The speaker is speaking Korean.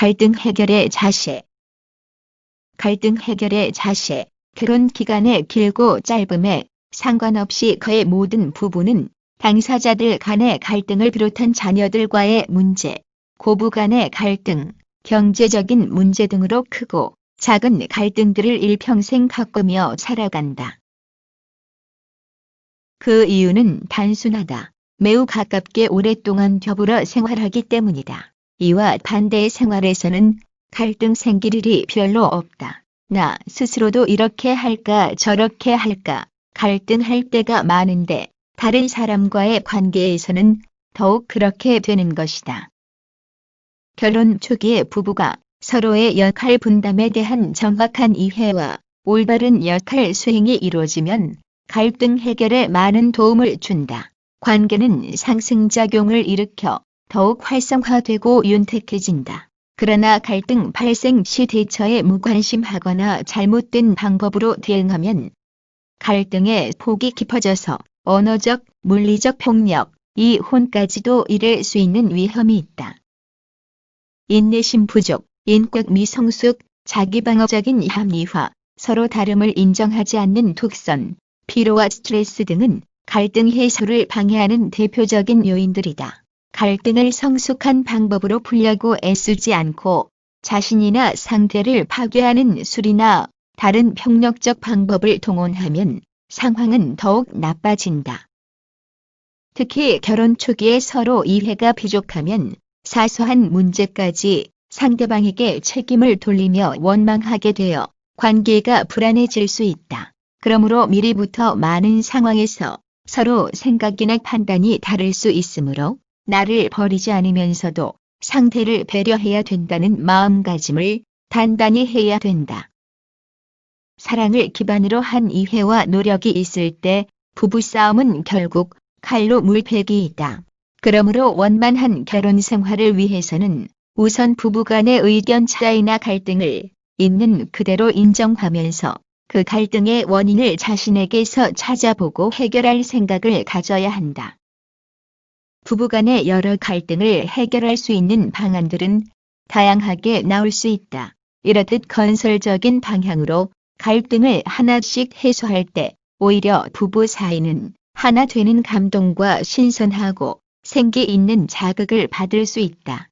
갈등 해결의 자세. 갈등 해결의 자세. 결혼 기간의 길고 짧음에 상관없이 그의 모든 부부는 당사자들 간의 갈등을 비롯한 자녀들과의 문제, 고부 간의 갈등, 경제적인 문제 등으로 크고 작은 갈등들을 일평생 겪으며 살아간다. 그 이유는 단순하다. 매우 가깝게 오랫동안 더불어 생활하기 때문이다. 이와 반대의 생활에서는 갈등 생길 일이 별로 없다. 나 스스로도 이렇게 할까 저렇게 할까 갈등할 때가 많은데 다른 사람과의 관계에서는 더욱 그렇게 되는 것이다. 결혼 초기에 부부가 서로의 역할 분담에 대한 정확한 이해와 올바른 역할 수행이 이루어지면 갈등 해결에 많은 도움을 준다. 관계는 상승작용을 일으켜 더욱 활성화되고 윤택해진다. 그러나 갈등 발생 시 대처에 무관심하거나 잘못된 방법으로 대응하면 갈등의 폭이 깊어져서 언어적, 물리적 폭력, 이혼까지도 이를 수 있는 위험이 있다. 인내심 부족, 인격 미성숙, 자기방어적인 합리화, 서로 다름을 인정하지 않는 독선, 피로와 스트레스 등은 갈등 해소를 방해하는 대표적인 요인들이다. 갈등을 성숙한 방법으로 풀려고 애쓰지 않고 자신이나 상대를 파괴하는 술이나 다른 폭력적 방법을 동원하면 상황은 더욱 나빠진다. 특히 결혼 초기에 서로 이해가 부족하면 사소한 문제까지 상대방에게 책임을 돌리며 원망하게 되어 관계가 불안해질 수 있다. 그러므로 미리부터 많은 상황에서 서로 생각이나 판단이 다를 수 있으므로 나를 버리지 않으면서도 상대를 배려해야 된다는 마음가짐을 단단히 해야 된다. 사랑을 기반으로 한 이해와 노력이 있을 때 부부싸움은 결국 칼로 물베기이다. 그러므로 원만한 결혼 생활을 위해서는 우선 부부간의 의견 차이나 갈등을 있는 그대로 인정하면서 그 갈등의 원인을 자신에게서 찾아보고 해결할 생각을 가져야 한다. 부부간의 여러 갈등을 해결할 수 있는 방안들은 다양하게 나올 수 있다. 이렇듯 건설적인 방향으로 갈등을 하나씩 해소할 때 오히려 부부 사이는 하나 되는 감동과 신선하고 생기 있는 자극을 받을 수 있다.